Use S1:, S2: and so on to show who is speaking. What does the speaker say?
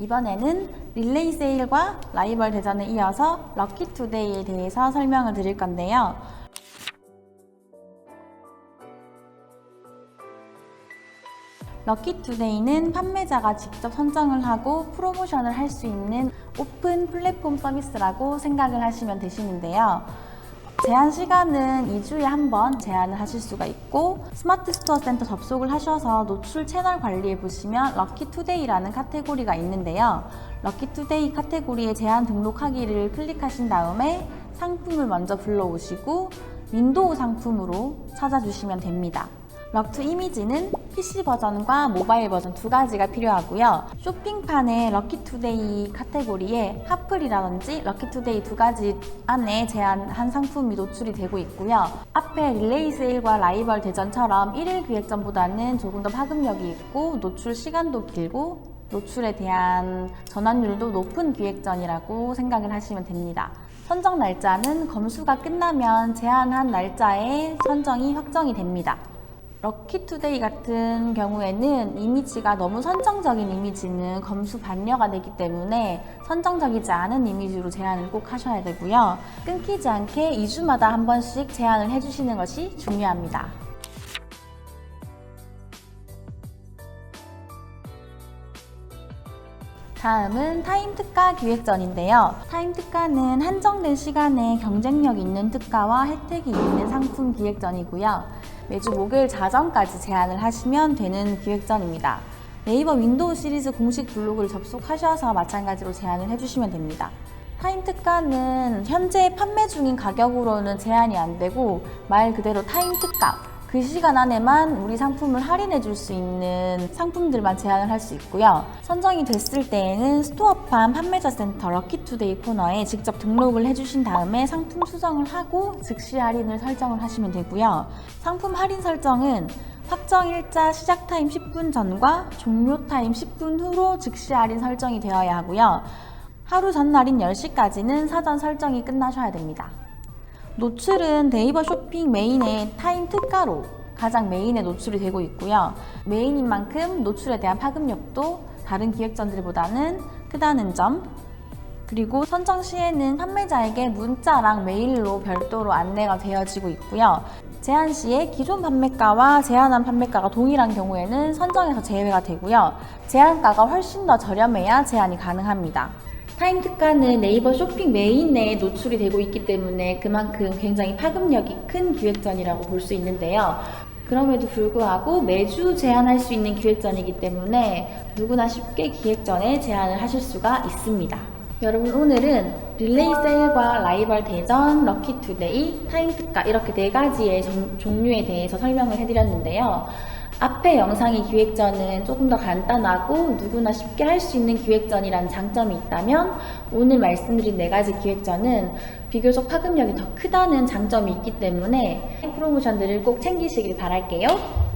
S1: 이번에는 릴레이 세일과 라이벌 대전에 이어서 럭키 투데이에 대해서 설명을 드릴 건데요. 럭키 투데이는 판매자가 직접 선정을 하고 프로모션을 할 수 있는 오픈 플랫폼 서비스라고 생각을 하시면 되시는데요. 제한 시간은 2주에 한 번 제한을 하실 수가 있고 스마트 스토어 센터 접속을 하셔서 노출 채널 관리에 보시면 럭키 투데이라는 카테고리가 있는데요. 럭키 투데이 카테고리에 제한 등록하기를 클릭하신 다음에 상품을 먼저 불러오시고 윈도우 상품으로 찾아주시면 됩니다. 럭투 이미지는 PC 버전과 모바일 버전 두 가지가 필요하고요. 쇼핑판에 럭키투데이 카테고리에 하플이라든지 럭키투데이 두 가지 안에 제한한 상품이 노출이 되고 있고요. 앞에 릴레이 세일과 라이벌 대전처럼 1일 기획전보다는 조금 더 파급력이 있고 노출 시간도 길고 노출에 대한 전환율도 높은 기획전이라고 생각을 하시면 됩니다. 선정 날짜는 검수가 끝나면 제한한 날짜에 선정이 확정이 됩니다. 럭키투데이 같은 경우에는 이미지가 너무 선정적인 이미지는 검수 반려가 되기 때문에 선정적이지 않은 이미지로 제한을 꼭 하셔야 되고요. 끊기지 않게 2주마다 한 번씩 제한을 해주시는 것이 중요합니다. 다음은 타임 특가 기획전인데요. 타임 특가는 한정된 시간에 경쟁력 있는 특가와 혜택이 있는 상품 기획전이고요. 매주 목요일 자정까지 제안을 하시면 되는 기획전입니다. 네이버 윈도우 시리즈 공식 블로그를 접속하셔서 마찬가지로 제안을 해주시면 됩니다. 타임 특가는 현재 판매 중인 가격으로는 제한이 안 되고 말 그대로 타임 특가 그 시간 안에만 우리 상품을 할인해 줄 수 있는 상품들만 제한을 할 수 있고요. 선정이 됐을 때에는 스토어판 판매자 센터 럭키투데이 코너에 직접 등록을 해주신 다음에 상품 수정을 하고 즉시 할인을 설정을 하시면 되고요. 상품 할인 설정은 확정 일자 시작 타임 10분 전과 종료 타임 10분 후로 즉시 할인 설정이 되어야 하고요. 하루 전날인 10시까지는 사전 설정이 끝나셔야 됩니다. 노출은 네이버 쇼핑 메인의 타임 특가로 가장 메인에 노출이 되고 있고요. 메인인 만큼 노출에 대한 파급력도 다른 기획전들보다는 크다는 점. 그리고 선정 시에는 판매자에게 문자랑 메일로 별도로 안내가 되어지고 있고요. 제한 시에 기존 판매가와 제한한 판매가가 동일한 경우에는 선정에서 제외가 되고요. 제한가가 훨씬 더 저렴해야 제한이 가능합니다. 타임 특가는 네이버 쇼핑 메인 내에 노출이 되고 있기 때문에 그만큼 굉장히 파급력이 큰 기획전이라고 볼 수 있는데요. 그럼에도 불구하고 매주 제한할 수 있는 기획전이기 때문에 누구나 쉽게 기획전에 제안을 하실 수가 있습니다. 여러분 오늘은 릴레이 세일과 라이벌 대전, 럭키 투데이, 타임 특가 이렇게 네 가지의 종, 종류에 대해서 설명을 해드렸는데요. 앞에 영상의 기획전은 조금 더 간단하고 누구나 쉽게 할 수 있는 기획전이라는 장점이 있다면 오늘 말씀드린 네 가지 기획전은 비교적 파급력이 더 크다는 장점이 있기 때문에 프로모션들을 꼭 챙기시길 바랄게요.